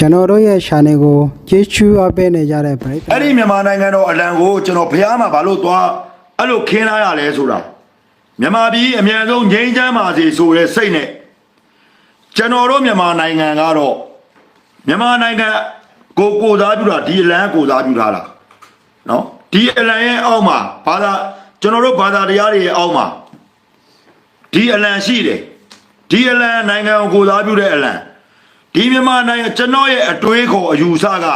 ကျွန်တော်တို့ရဲ့ channel ကိုကျေးဇူးအပ်ပေးနေကြတဲ့ပရိသတ်အဲ့ဒီမြန်မာနိုင်ငံတော်အလံကိုကျွန်တော်ဘုရားမှာဘာလို့သွားအဲ့လိုခင်းလာရလဲဆိုတာမြန်မာပြည်အမြန်ဆုံးငြိမ်းချမ်းပါစေဆိုတဲ့စိတ်နဲ့ကျွန်တော်တို့မြန်မာနိုင်ငံကတော့မြန်မာနိုင်ငံကိုကိုစားပြုတာဒီအလံကိုစားပြုထားတာနော်ဒီအလံရဲ့အောက်မှာဘာသာကျွန်တော်တို့ဘာသာတရားတွေရဲ့အောက်မှာဒီအလံရှိတယ်ဒီအလံနိုင်ငံကိုကိုစားပြုတဲ့အလံ ဒီမြန်မာနိုင်ငံကျွန်တော်ရဲ့အတွေးခေါ်အယူဆက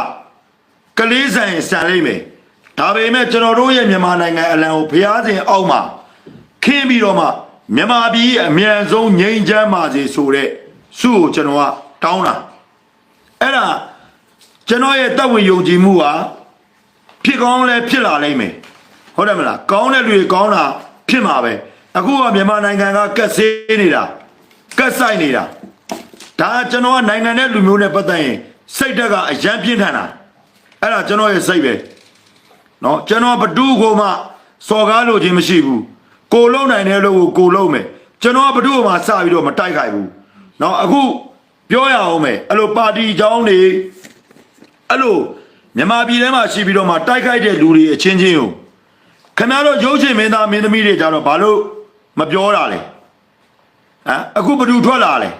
ကလေးဆိုင်ဆန်လိမ့်မယ်ဒါပေမဲ့ကျွန်တော်တို့ရဲ့မြန်မာနိုင်ငံအလံကိုဘုရားရှင်အောက်မှာခင်းပြီးတော့မှမြန်မာပြည်အမြန်ဆုံးငြိမ်းချမ်းပါစေဆိုတဲ့စုကိုကျွန်တော်ကတောင်းတာအဲ့ဒါကျွန်တော်ရဲ့တပ်ဝင်ယုံကြည်မှုဟာဖြစ်ကောင်းလဲဖြစ်လာလိမ့်မယ်ဟုတ်တယ်မလားကောင်းတဲ့လူတွေကောင်းတာဖြစ်မှာပဲအခုကမြန်မာနိုင်ငံကကက်ဆေးနေတာကက်ဆိုင်နေတာ ဒါကကျွန်တော်ကနိုင်ငံနဲ့လူမျိုးနဲ့ပတ်သက်ရင်စိတ်တက်ကအယံပြင်းထန်တာ အဲ့ဒါကျွန်တော်ရဲ့စိတ်ပဲเนาะကျွန်တော်ဘဒုကိုမှစော်ကားလို့ခြင်းမရှိဘူးကိုလုံနိုင်တဲ့လို့ကိုကိုလုံမယ်ကျွန်တော်ဘဒုကိုမှစပြီးတော့မတိုက်ခိုက်ဘူးเนาะအခုပြောရအောင်မယ်အဲ့လိုပါတီအကြောင်းတွေအဲ့လိုမြန်မာပြည်ထဲမှာရှိပြီးတော့မှတိုက်ခိုက်တဲ့လူတွေအချင်းချင်းကိုခင်ဗျားတို့ရုပ်ရှင်မင်းသားမင်းသမီးတွေကြတော့ဘာလို့မပြောတာလဲဟမ်အခုဘဒုထွက်လာလဲ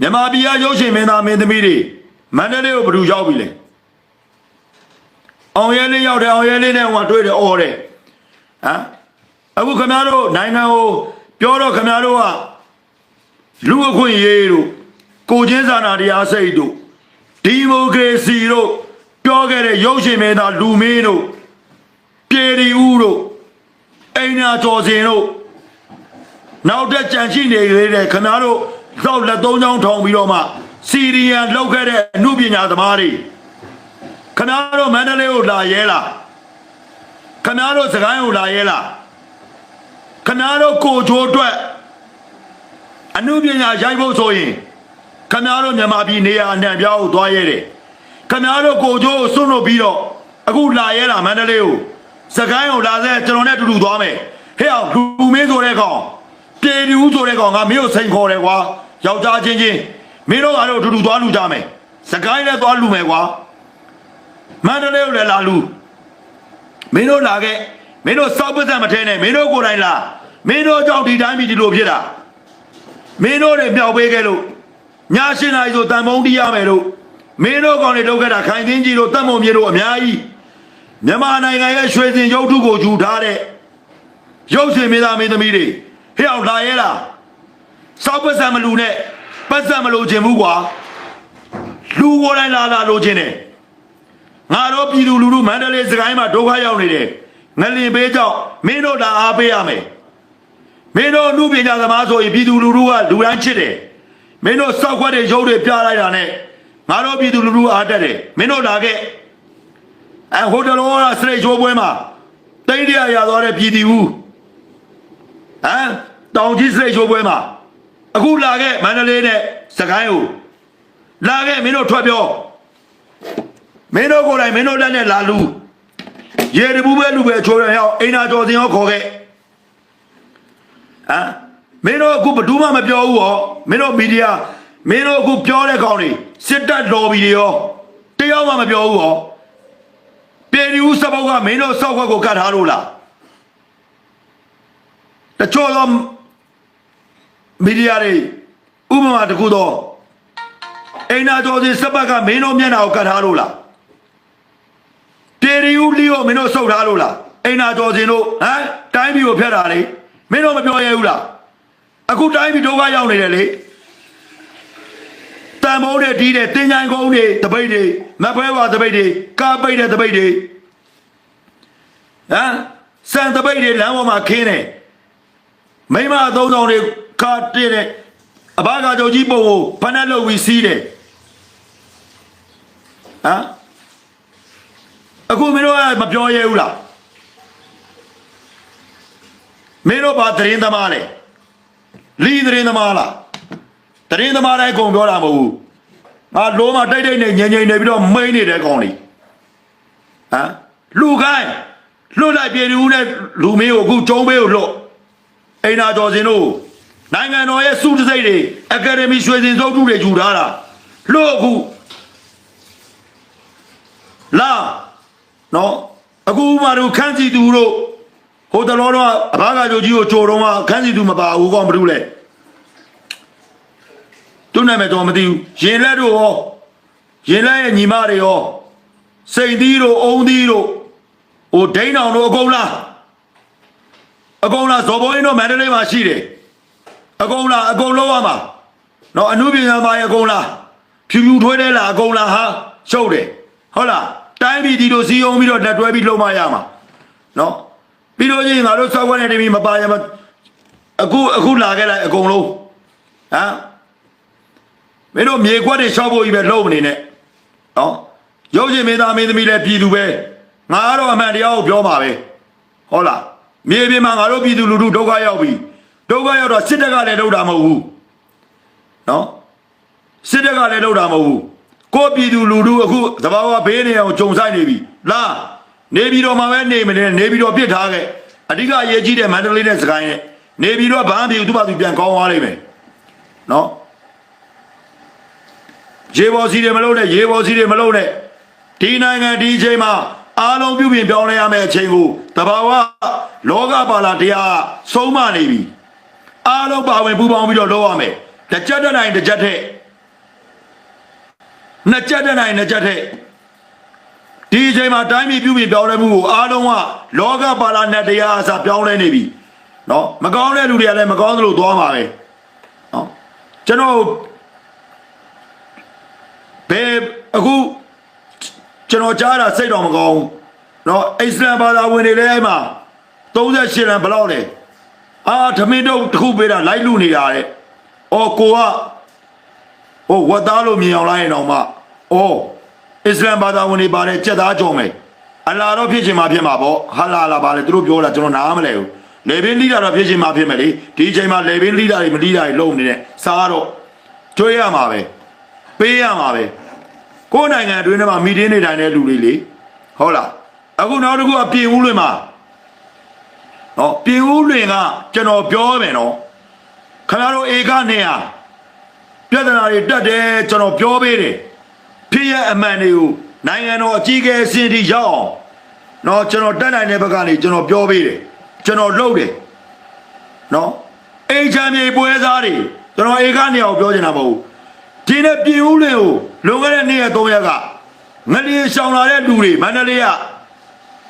မြန်မာပြည်ကရုပ်ရှင်မင်းသားမင်းသမီးတွေမန္တလေးကိုဘဒုရောက်ပြီလေအောင်ရဲလေးရောက်တယ်အောင်ရဲလေးနဲ့ဟိုကတွေ့တယ်အော်တယ်ဟမ်အခုခင်ဗျားတို့နိုင်ငံကိုပြောတော့ခင်ဗျားတို့ကလူအခွင့်အရေးတို့ကိုချင်းစာနာတရားစိတ်တို့ဒီမိုကရေစီတို့ပြောခဲ့တဲ့ရုပ်ရှင်မင်းသားလူမင်းတို့ပြည်ရီဦးတို့အိမ်နာကျော်စင်တို့နောက်တက်ကြံရှိနေလေတဲ့ခင်ဗျားတို့ တော့လက်သုံးချောင်းထောင်ပြီးတော့မှစီရီယန်လောက်ခဲ့တဲ့အမှုပညာသမားတွေခင်ဗျားတို့မန္တလေးကိုလာရဲလားခင်ဗျားတို့စကိုင်းကိုလာရဲလားခင်ဗျားတို့ကိုချိုးအတွက်အမှုပညာရိုက်ဖို့ဆိုရင်ခင်ဗျားတို့မြန်မာပြည်နေရာအနှံ့ပြားကိုသွားရဲတယ်ခင်ဗျားတို့ကိုချိုးကိုစွန့်လို့ပြီးတော့အခုလာရဲလားမန္တလေးကိုစကိုင်းကိုလာစေကျွန်တော်နဲ့အတူတူသွားမယ်ဟဲ့အောင်လူမင်းဆိုတဲ့ကောင်ပြေဒီဦးဆိုတဲ့ကောင်ကမင်းကိုစိန်ခေါ်တယ်ကွာ ယောက်ျားချင်းချင်းမင်းတို့ကတော့အတူတူသွားလူကြမယ်စကိုင်းလည်းသွားလူမယ်ကွာမန္တလေးကိုလည်းလာလူမင်းတို့လာခဲ့မင်းတို့စောက်ပစံမထဲနဲ့မင်းတို့ကိုယ်တိုင်လာမင်းတို့ကြောင့်ဒီတိုင်းပြည်ဒီလိုဖြစ်တာမင်းတို့တွေမြောက်ပေးခဲ့လို့ညရှင်းနိုင်ဆိုတန်ဖုံးတီးရမယ်လို့မင်းတို့ကောင်တွေလုပ်ခဲ့တာခိုင်သိန်းကြီးတို့တတ်မုံမြေတို့အများကြီးမြန်မာနိုင်ငံရဲ့ရွှေစင်ရုပ်ထုကိုဂျူထားတဲ့ရုပ်ရှင်မင်းသားမင်းသမီးတွေဟဲ့အောင်လာရဲလား စောက်ပတ်စံမလူနဲ့ပတ်စံမလို့ခြင်းဘူးကွာလူကိုယ်တိုင်လာလာလို့ခြင်းတယ်ငါတို့ပြည်သူလူထုမန္တလေးစကိုင်းမှာဒုက္ခရောက်နေတယ်ငလင်ပေးကြောင့်မင်းတို့လာအားပေးရမယ်မင်းတို့အမှုပညာသမားဆိုရင်ပြည်သူလူထုကလူတိုင်းချစ်တယ်မင်းတို့စောက်ခွက်တွေရုပ်တွေပြလိုက်တာနဲ့ငါတို့ပြည်သူလူထုအားတက်တယ်မင်းတို့လာခဲ့အဲဟိုတယ်လောကစရိတ်ချိုးပွဲမှာတိတ်တရရသွားတဲ့ပြည်သူဟမ်တောင်ကြီးစိတ်ချိုးပွဲမှာ အခုလာခဲ့မန္တလေးနဲ့စကိုင်းကိုလာခဲ့မင်းတို့ထွက်ပြောမင်းတို့ကိုယ်တိုင်မင်းတို့လက်နဲ့လာလူရေတပူးပဲလူပဲချိုးရအောင်အိမ်နာကျော်စင်ရောခေါ်ခဲ့ဟမ်မင်းတို့အခုဘယ်သူမှမပြောဘူးဟောမင်းတို့မီဒီယာမင်းတို့အခုပြောတဲ့ကောင်တွေစစ်တပ်လော်ဘီတွေရောတယောက်မှမပြောဘူးဟောပြည်သူစပုတ်ကမင်းတို့စောက်ခွက်ကိုကတ်ထားလို့လားတချို့သော မီဒီယာတွေဥပမာတစ်ခုတော့အိမ်နာကျော်စီစက်ပတ်ကမင်းတို့မျက်နှာကိုကတ်ထားလို့လားတေရီဦးလီကိုမင်းတို့စုပ်ထားလို့လားအိမ်နာကျော်စင်တို့ဟမ်တိုင်းပြည်ကိုဖျက်တာလေမင်းတို့မပြောရဘူးလားအခုတိုင်းပြည်ဒုက္ခရောက်နေတယ်လေတန်မိုးတွေတီးတဲ့တင်ချိုင်ကုန်းတွေတပိတ်တွေမဖွဲဝါတပိတ်တွေကားပိတ်တဲ့တပိတ်တွေဟမ်စံတပိတ်တွေလမ်းပေါ်မှာခင်းတယ်မိမအသုံးဆောင်တွေ ကားတည့်တဲ့အဘကကြောင့်ကြီးပုံကိုဖဏက်လုပ်ပြီးစီးတယ်ဟမ်အခုမင်းတို့ကမပြောရဲဘူးလားမင်းတို့ဘာသတင်းသမားလဲလီသတင်းသမားလားသတင်းသမားတိုင်းအကုန်ပြောတာမဟုတ်ဘူးငါလုံးမတိတ်တိတ်နဲ့ငြိမ်ငြိမ်နေပြီးတော့မိန်နေတဲ့ကောင်လေးဟမ်လူခိုင်းလွတ်လိုက်ပြည်သူနဲ့လူမင်းကိုအခုကျုံးပေးကိုလွတ်အိန္ဒာကျော်စင်တို့ နိုင်ငံတော်ရဲ့စုတစိတ်တွေအကယ်ဒမီရွှေစင်စုပ်ထုတွေယူထားတာလို့အခုလာနော်အခုဥမာတို့ခန်းစီသူတို့ဟိုတလောတော့အဘာကကြိုကြီးကိုကြိုတော့မှခန်းစီသူမပါဘူးကောမဘူးလေသူနာမည်တော့မသိဘူးရင်လက်တို့ရောရင်လက်ရဲ့ညီမတွေရောစိန်သီးတို့အုံသီးတို့ဟိုဒိန်းအောင်တို့အကုန်လားအကုန်လားဇော်ဘိုးရင်တို့မန္တလေးမှာရှိတယ် အကုန်လားအကုန်လုံးရမှာနော်အနုပညာမှာအကုန်လားဖြူဖြူထွေးတယ်လားအကုန်လားဟာရှုပ်တယ်ဟုတ်လားတိုင်းပြည်ဒီလိုစီယုံပြီးတော့လက်တွဲပြီးလုံးမရမှာနော်ပြီးတော့ချင်းငါတို့စောက်ခွက်နဲ့တမီမပါရမအခုအခုလာခဲ့လိုက်အကုန်လုံးဟမ်မင်းတို့မြေခွက်တွေရှောက်ဖို့ကြီးပဲလုံးမနေနဲ့နော်ရုပ်ရှင်မင်းသားမင်းသမီးလည်းပြည်သူပဲငါကတော့အမှန်တရားကိုပြောမှာပဲဟုတ်လားမြေပြင်မှာငါတို့ပြည်သူလူထုဒုက္ခရောက်ပြီ ဒုက္ခရောက်တော့စစ်တပ်ကလည်းလုပ်တာမဟုတ်ဘူးနော်စစ်တပ်ကလည်းလုပ်တာမဟုတ်ဘူးကိုယ့်ပြည်သူလူထုအခုသဘာဝဘေးနေအောင်ဂျုံဆိုင်နေပြီလာနေပြီးတော့မှပဲနေမနေနေပြီးတော့ပြစ်ထားခဲ့အဓိကအရေးကြီးတဲ့မန္တလေးနဲ့စကိုင်းနဲ့နေပြီးတော့ဘာမှမဖြစ်ဘူးသူ့ဘာသူပြန်ကောင်းသွားလိမ့်မယ်နော်ရေပေါ်စီတွေမလုပ်နဲ့ရေပေါ်စီတွေမလုပ်နဲ့ဒီနိုင်ငံဒီအချိန်မှာအားလုံးပြုပြင်ပြောင်းလဲရမယ့်အချိန်ကိုတဘာဝလောကပါလာတရားဆုံးမနေပြီ အားလုံးပါဝင်ပူးပေါင်းပြီးတော့လုပ်ရမယ်တစ်ကြက်တစ်နိုင်တစ်ကြက်ထက်နှစ်ကြက်တစ်နိုင်နှစ်ကြက်ထက်ဒီအချိန်မှာတိုင်းပြည်ပြုပြင်ပြောင်းလဲမှုကိုအားလုံးကလောကပါလာနဲ့တရားအစားပြောင်းလဲနေပြီနော်မကောင်းတဲ့လူတွေကလည်းမကောင်းသလိုသွားမှာပဲနော်ကျွန်တော် ဘယ်အခုကျွန်တော်ကြားတာစိတ်တော်မကောင်းဘူးเนาะအစ္စလမ်ဘာသာဝင်တွေလည်းအဲ့မှာ38လမ်းဘယ်လောက်လဲ အာဓမင်းတို့တစ်ခုပေးတာလိုက်လူနေတာတဲ့အော်ကိုကဟိုဝတ်သားလို့မြင်အောင်လိုက်ရင်တော့မှအော်အစ္စလမ်ဘာသာဝင်တွေပါတယ်ကြက်သားကြော်မယ်အလာတော့ဖြစ်ချင်မှဖြစ်မှာပေါ့ဟာလာလာပါလေသူတို့ပြောတာကျွန်တော်နားမလဲဘူးလေဘင်းလိတာတော့ဖြစ်ချင်မှဖြစ်မယ်လေဒီအချိန်မှာလေဘင်းလိတာတွေမလိတာတွေလုံနေတဲ့စားတော့ကြွေးရမှာပဲပေးရမှာပဲကိုယ်နိုင်ငံအတွင်းထဲမှာမီတင်းနေတိုင်းတဲ့လူတွေလေဟုတ်လားအခုနောက်တစ်ခုကပြင်ဦးလွင်မှာ ဟောပြင်ဦးလွင်ကကျွန်တော်ပြောမယ်နော်ခင်ဗျားတို့ဧက200ပြဿနာတွေတက်တယ်ကျွန်တော်ပြောပေးတယ်ဖြစ်ရအမှန်တွေကိုနိုင်ငံတော်အကြီးအကဲအစင်းထိရောက်အောင်နော်ကျွန်တော်တက်နိုင်တဲ့ဘက်ကနေကျွန်တော်ပြောပေးတယ်ကျွန်တော်လုပ်တယ်နော်အိမ်ချမ်းမြေပွဲစားတွေကျွန်တော်ဧက200ကိုပြောချင်တာမဟုတ်ဘူးဒီနေ့ပြည်ဦးလင်ကိုလွန်ခဲ့တဲ့နေ့ရက်၃ရက်ကငလျင်ရှောင်လာတဲ့လူတွေမန္တလေးက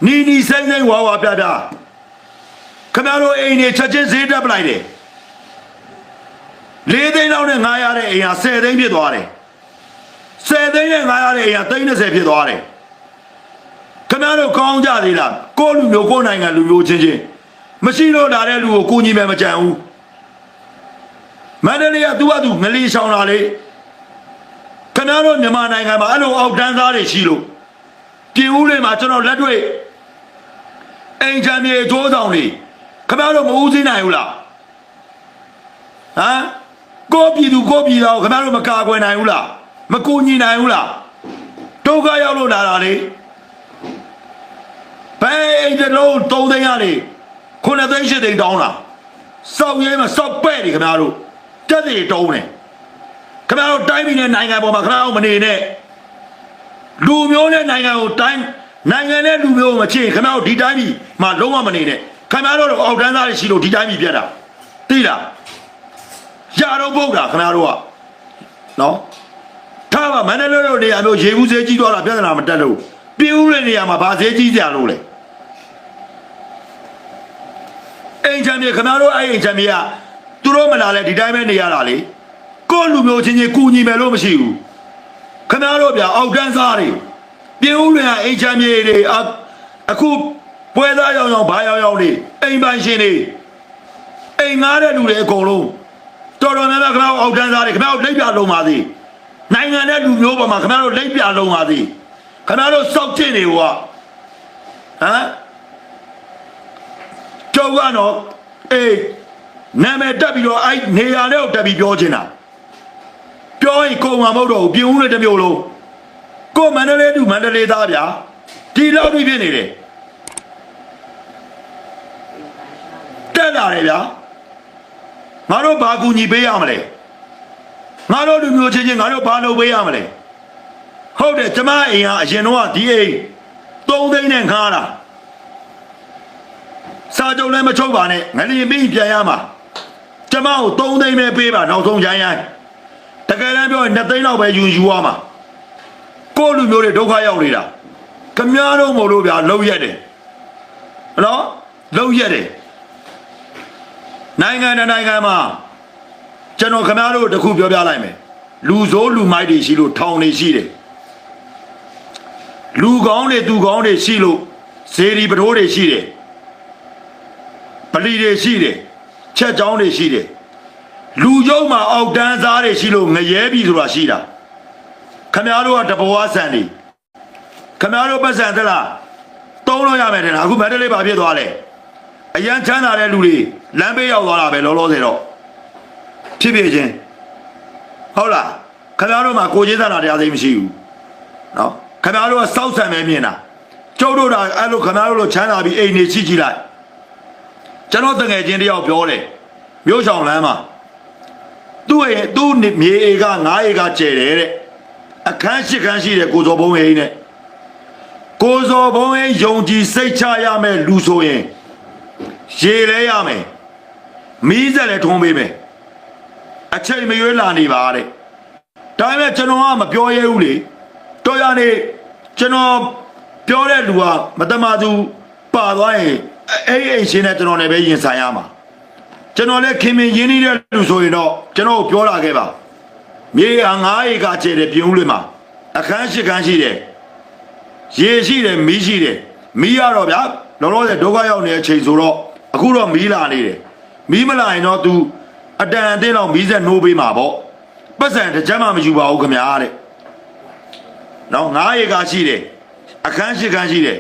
နီနီစိမ့်စိမ့်ဝါဝါပြပြ ခမရတို့အိမ်တွေချက်ချင်းဈေးတက်ပလိုက်တယ်၄သိန်းလောက်နဲ့ငားရတဲ့အိမ်ဟာ10သိန်းဖြစ်သွားတယ်10သိန်းနဲ့ငားရတဲ့အိမ်ဟာ30ဖြစ်သွားတယ်ခမရတို့ကောင်းကြသေးလားကိုယ့်လူမျိုးကိုယ့်နိုင်ငံလူမျိုးချင်းချင်းမရှိလို့လာတဲ့လူကိုကိုညီမယ်မကြံဘူးမန္တလေးကသူ့ဟာသူငလျင်ရှောင်လာလေခင်ဗျားတို့မြန်မာနိုင်ငံမှာအဲ့လိုအောက်တန်းသားတွေရှိလို့ပြည်ဦးလေးမှာကျွန်တော်လက်တွေ့အိမ်ချမ်းမြေအကျိုးဆောင်တွေ ခင်ဗျားတို့မဦးစင်းနိုင်ဘူးလားဟမ်ကိုယ့်ပြည်သူကိုယ့်ပြည်သားကိုခင်ဗျားတို့မကာကွယ်နိုင်ဘူးလားမကူညီနိုင်ဘူးလားဒုက္ခရောက်လို့လာတာလေဘယ်အိမ်တစ်လုံး၃သိန်းရလေခုနှစ်သိန်း၈သိန်းတောင်းတာစောက်ရဲမှာစောက်ပဲ့နေခင်ဗျားတို့တက်တွေတုံးတယ်ခင်ဗျားတို့တိုင်းပြည်နဲ့နိုင်ငံပေါ်မှာခင်ဗျားတို့မနေနဲ့လူမျိုးနဲ့နိုင်ငံကိုတိုင်းနိုင်ငံနဲ့လူမျိုးကိုမချင်ခင်ဗျားတို့ဒီတိုင်းပြည်မှာလုံးဝမနေနဲ့ ခင်ဗျားတို့အောက်တန်းသားတွေရှိလို့ဒီတိုင်းပြည်ပြတ်တာသိလားရတော့ပုတ်တာခင်ဗျားတို့ကနော်ထားပါမန္တလေးတို့နေရာမျိုးရေဘူးစေးကြီးသွားတာပြဿနာမတက်လို့ပြည်ဦးတဲ့နေရာမှာဗာစေးကြီးကြလို့လေအိမ်ချမ်းမြေခင်ဗျားတို့အဲ့အိမ်ချမ်းမြေကသူတို့မလာလဲဒီတိုင်းပဲနေရတာလေကိုယ့်လူမျိုးချင်းချင်းကူညီမယ်လို့မရှိဘူးခင်ဗျားတို့ဗျာအောက်တန်းစားတွေပြင်ဦးလွင်ကအိမ်ချမ်းမြေတွေအအခု ပွဲသားရောင်ရောင်ဘာရောင်ရောင်တွေအိမ်ပိုင်ရှင်တွေအိမ်ငားတဲ့လူတွေအကုန်လုံးတော်တော်များများခင်ဗျားတို့အောက်တန်းစားတွေခင်ဗျားတို့လက်ပြလုံးပါသေးနိုင်ငံတဲ့လူမျိုးပေါ်မှာခင်ဗျားတို့လက်ပြလုံးပါသေးခင်ဗျားတို့စောက်ကျင့်နေဟောဟမ်ကျောက်ကတော့အေးနာမည်တက်ပြီးတော့အဲ့နေရာနဲ့တက်ပြီးပြောချင်တာပြောရင်ကိုယ်မှာမဟုတ်တော့ဘူးပြင်ဦးနဲ့တစ်မျိုးလုံးကိုယ်မန္တလေးတူမန္တလေးသားဗျာဒီလောက်ပြီးဖြစ်နေတယ် တက်လာတယ်ဗျာငါတို့ဘာကူညီပေးရမလဲငါတို့လူမျိုးချင်းချင်းငါတို့ဘာလုပ်ပေးရမလဲဟုတ်တယ်ကျမအိမ်ဟာအရင်တော့ဒီအိမ်၃သိန်းနဲ့ငှားတာစာကြုံလည်းမချုပ်ပါနဲ့ငလျင်ပြီးပြန်ရမှာကျမကို၃သိန်းပဲပေးပါနောက်ဆုံးရိုင်းရိုင်းတကယ်တမ်းပြောရင်2သိန်းလောက်ပဲယူယူရမှာကိုယ့်လူမျိုးတွေဒုက္ခရောက်နေတာခမည်းတော်မို့လို့ဗျာလှုပ်ရက်တယ်နော်လှုပ်ရက်တယ် နိုင်ငံတစ်နိုင်ငံမှာကျွန်တော်ခင်ဗျားတို့တစ်ခုပြောပြလိုက်မယ်လူစိုးလူမိုက်တွေရှိလို့ထောင်နေရှိတယ်လူကောင်းတွေသူကောင်းတွေရှိလို့ဇေဒီပထိုးတွေရှိတယ်ပလီတွေရှိတယ်ချက်ချောင်းတွေရှိတယ်လူကျုံမှာအောက်တန်းစားတွေရှိလို့ငရဲပြီဆိုတာရှိတာခင်ဗျားတို့ကတဘဝဆန်နေခင်ဗျားတို့ပတ်စံသလားတုံးလို့ရမယ်တဲ့လားအခုမန္တလေးပါဖြစ်သွားလဲအရန်ချမ်းသာတဲ့လူတွေ လမ်းဘေးရောက်သွားတာပဲလောလောဆယ်တော့ဖြစ်ဖြစ်ချင်းဟုတ်လားခင်ဗျားတို့မှာကိုချင်းစာနာတရားသိမ်းမရှိဘူးနော်ခင်ဗျားတို့ကစောက်ဆံပဲမြင်တာကျုပ်တို့ကအဲ့လိုခင်ဗျားတို့လိုချမ်းသာပြီးအိမ်နေချိကြည့်လိုက်ကျွန်တော်တငယ်ချင်းတယောက်ပြောတယ်မြို့ဆောင်လမ်းမှာသူ့ရဲ့သူ့မြေဧက9ဧကကျယ်တယ်တဲ့အခန်းရှိခန်းရှိတယ်ကိုစောဘုံအိမ်နဲ့ကိုစောဘုံအိမ်ယုံကြည်စိတ်ချရမယ်လူဆိုရင်ရေလဲရမယ် မီးစက်လည်းထုံးပေးမယ်အချိန်မရွေးလာနေပါတဲ့ဒါပေမဲ့ကျွန်တော်ကမပြောရဲဘူးလေတော်ရနေကျွန်တော်ပြောတဲ့လူကမတမာသူပါသွားရင်အဲ့အဲ့အိမ်ရှင်နဲ့ကျွန်တော်လည်းပဲရင်ဆိုင်ရမှာကျွန်တော်လည်းခင်မင်ရင်းနှီးတဲ့လူဆိုရင်တော့ကျွန်တော်ကိုပြောလာခဲ့ပါမြေဟာ9ဧကကျတဲ့ပြုံးလွင်မှာအခန်းရှိခန်းရှိတယ်ရေရှိတယ်မီးရှိတယ်မီးရတော့ဗျာလောလောဆယ်ဒုက္ခရောက်နေတဲ့အချိန်ဆိုတော့အခုတော့မီးလာနေတယ် မီးမလာရင်တော့ तू အတန်အတင်းတော့မီးဆက်နိုးပေးမှာပေါ့ပတ်စံတစ်ချက်မှမယူပါဘူးခင်ဗျာတဲ့နော်9ရေကရှိတယ်အခန်းရှိခန်းရှိတယ်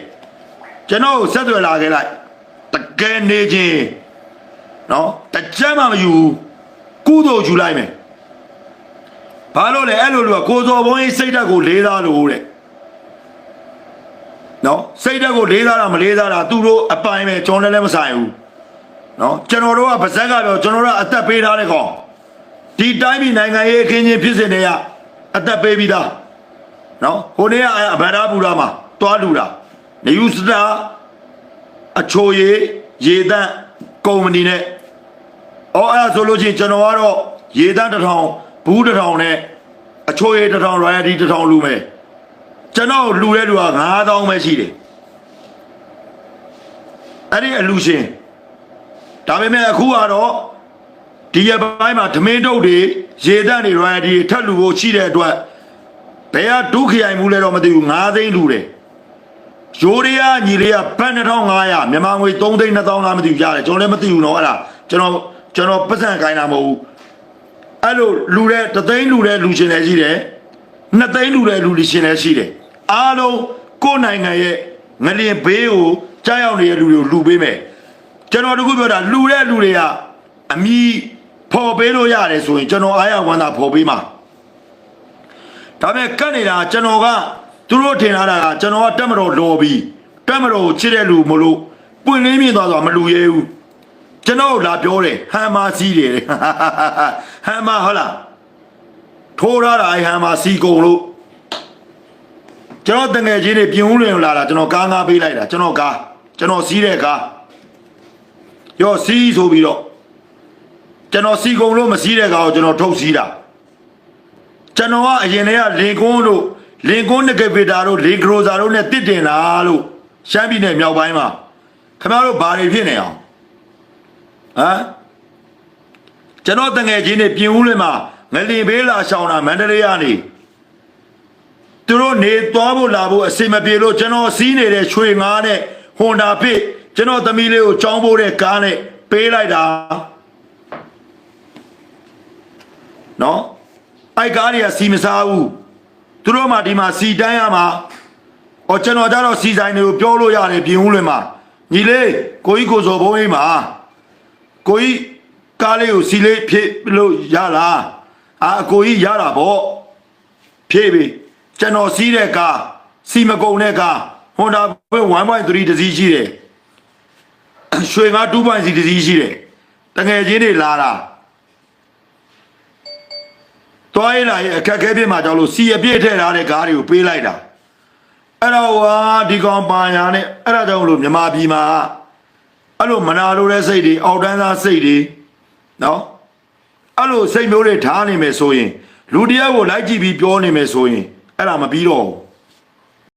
ကျွန်တော်ကိုဆက်သွယ်လာခဲ့လိုက်တကယ်နေချင်းနော်တစ်ချက်မှမယူဘူးကုသိုလ်ယူလိုက်မယ်ဘာလို့လဲအဲ့လိုလူကကိုစော်ဘုံကြီးစိတ်ဓာတ်ကိုလေးစားလို့တဲ့နော်စိတ်ဓာတ်ကိုလေးစားတာမလေးစားတာသူတို့အပိုင်ပဲကျွန်တော်လည်းမဆိုင်ဘူး နော်ကျွန်တော်တို့ကဗဇက်ကပြောကျွန်တော်တို့ကအသက်ပေးထားတဲ့ကောင်ဒီတိုင်းပြည်နိုင်ငံရေးအခင်းချင်းဖြစ်စဉ်တွေကအသက်ပေးပြီးသားနော်ဟိုနေ့ကအဗန္ဒပူရာမှာတွားလူတာနေယူစတာအချိုရည်ရေတန့်ကုမ္ပဏီနဲ့အော်အဲ့ဒါဆိုလို့ချင်းကျွန်တော်ကတော့ရေတန့်တစ်ထောင်ဘူးတစ်ထောင်နဲ့အချိုရည်တစ်ထောင် royalty တစ်ထောင်လူမယ်ကျွန်တော်လူတဲ့လူက9000ပဲရှိတယ်အဲ့ဒီအလူရှင် ဒါပေမဲ့အခုကတော့ဒီရပိုင်းမှာဓမင်းတုတ်တွေရေတန့်တွေ royalty ထပ်လူဖို့ရှိတဲ့အတွက်ဘယ်ကဒုက္ခရိုင်မှုလဲတော့မသိဘူး9သိန်းလူတယ်ရိုးရီးယားညီလေးကဘတ်2500မြန်မာငွေ3သိန်း2000လားမသိဘူးရတယ်ကျွန်တော်လည်းမသိဘူးနော်အဲ့ဒါကျွန်တော်ကျွန်တော်ပတ်စံခိုင်းတာမဟုတ်ဘူးအဲ့လိုလူတဲ့တသိန်းလူတဲ့လူရှင်လည်းရှိတယ်နှစ်သိန်းလူတဲ့လူရှင်လည်းရှိတယ်အားလုံးကိုယ့်နိုင်ငံရဲ့ငလျင်ဘေးကိုကြားရောက်နေတဲ့လူတွေကိုလူပေးမယ် ကျွန်တော်တခုပြောတာလူတဲ့လူတွေကအမိဖော်ပေးလို့ရတယ်ဆိုရင်ကျွန်တော်အားရဝမ်းသာဖော်ပေးမှာဒါပေမဲ့ကတ်နေတာကျွန်တော်ကသူတို့ထင်ထားတာကကျွန်တော်ကတက်မတော်လော်ပြီးတက်မတော်ကိုချစ်တဲ့လူမလို့ပွင့်လင်းမြင်သွားဆိုတာမလူရဲဘူးကျွန်တော်လာပြောတယ်ဟမ်မာစီးတယ်တဲ့ဟမ်မာဟုတ်လားထိုးထားတာဟမ်မာစီးကုန်လို့ကျွန်တော်တငယ်ချင်းတွေပြင်းဦးလွင်လာတာကျွန်တော်ကားငါပေးလိုက်တာကျွန်တော်ကားကျွန်တော်စီးတဲ့ကား ရောစီးဆိုပြီးတော့ကျွန်တော်စီကုံလို့မစီးတဲ့ကောင်ကိုကျွန်တော်ထုတ်စီးတာကျွန်တော်ကအရင်တည်းကလင်ကွန်းတို့လင်ကွန်းနဂဗေတာတို့လင်ဂရိုဇာတို့နဲ့တစ်တင်လာလို့ရှမ်းပြည်နယ်မြောက်ပိုင်းမှာခင်ဗျားတို့ဘာတွေဖြစ်နေအောင်ဟမ်ကျွန်တော်တငယ်ချင်းတွေပြင်ဦးလွင်မှာငလင်ဘေးလာရှောင်းတာမန္တလေးကနေသူတို့နေသွားဖို့လာဖို့အစင်မပြေလို့ကျွန်တော်စီးနေတဲ့ရွှေငါးနဲ့ဟွန်ဒါဖြစ် ကျွန်တော်သမီးလေးကိုចောင်းဖို့တဲ့ကားနဲ့ပေးလိုက်တာနော်အိုက်ကားတွေကစီမစားဘူးသူတို့မှဒီမှာစီတန်းရမှာဩကျွန်တော်ကြတော့စီဆိုင်တွေကိုပြောလို့ရတယ်ပြင်ဦးလွင်မှာညီလေးကိုကြီးကိုစော်ဘုံအိမ်မှာကိုကြီးကားလေးကိုစီလေးဖြည့်လို့ရလားအာအကိုကြီးရတာဗောဖြည့်ပြီကျွန်တော်စီးတဲ့ကားစီမကုံတဲ့ကားဟွန်ဒါ1.3တစီးရှိတယ် ရွှေငါ2ပိုင်စီတစ်စီးရှိတယ်တငယ်ချင်းတွေလာတာသူသွားရလာရဲ့အခက်အခဲပြမှာကြောင့်လို့စီအပြည့်ထည့်ထားတဲ့ကားတွေကိုပေးလိုက်တာအဲ့တော့ဟာဒီကောင်ပါညာနဲ့အဲ့ဒါကြောင့်လို့မြန်မာပြည်မှာအဲ့လိုမနာလိုတဲ့စိတ်တွေအောက်တန်းသားစိတ်တွေနော်အဲ့လိုစိတ်မျိုးတွေထားနေမယ်ဆိုရင်လူတယောက်ကိုလိုက်ကြည့်ပြီးပြောနေမယ်ဆိုရင်အဲ့ဒါမပြီးတော့ဘူး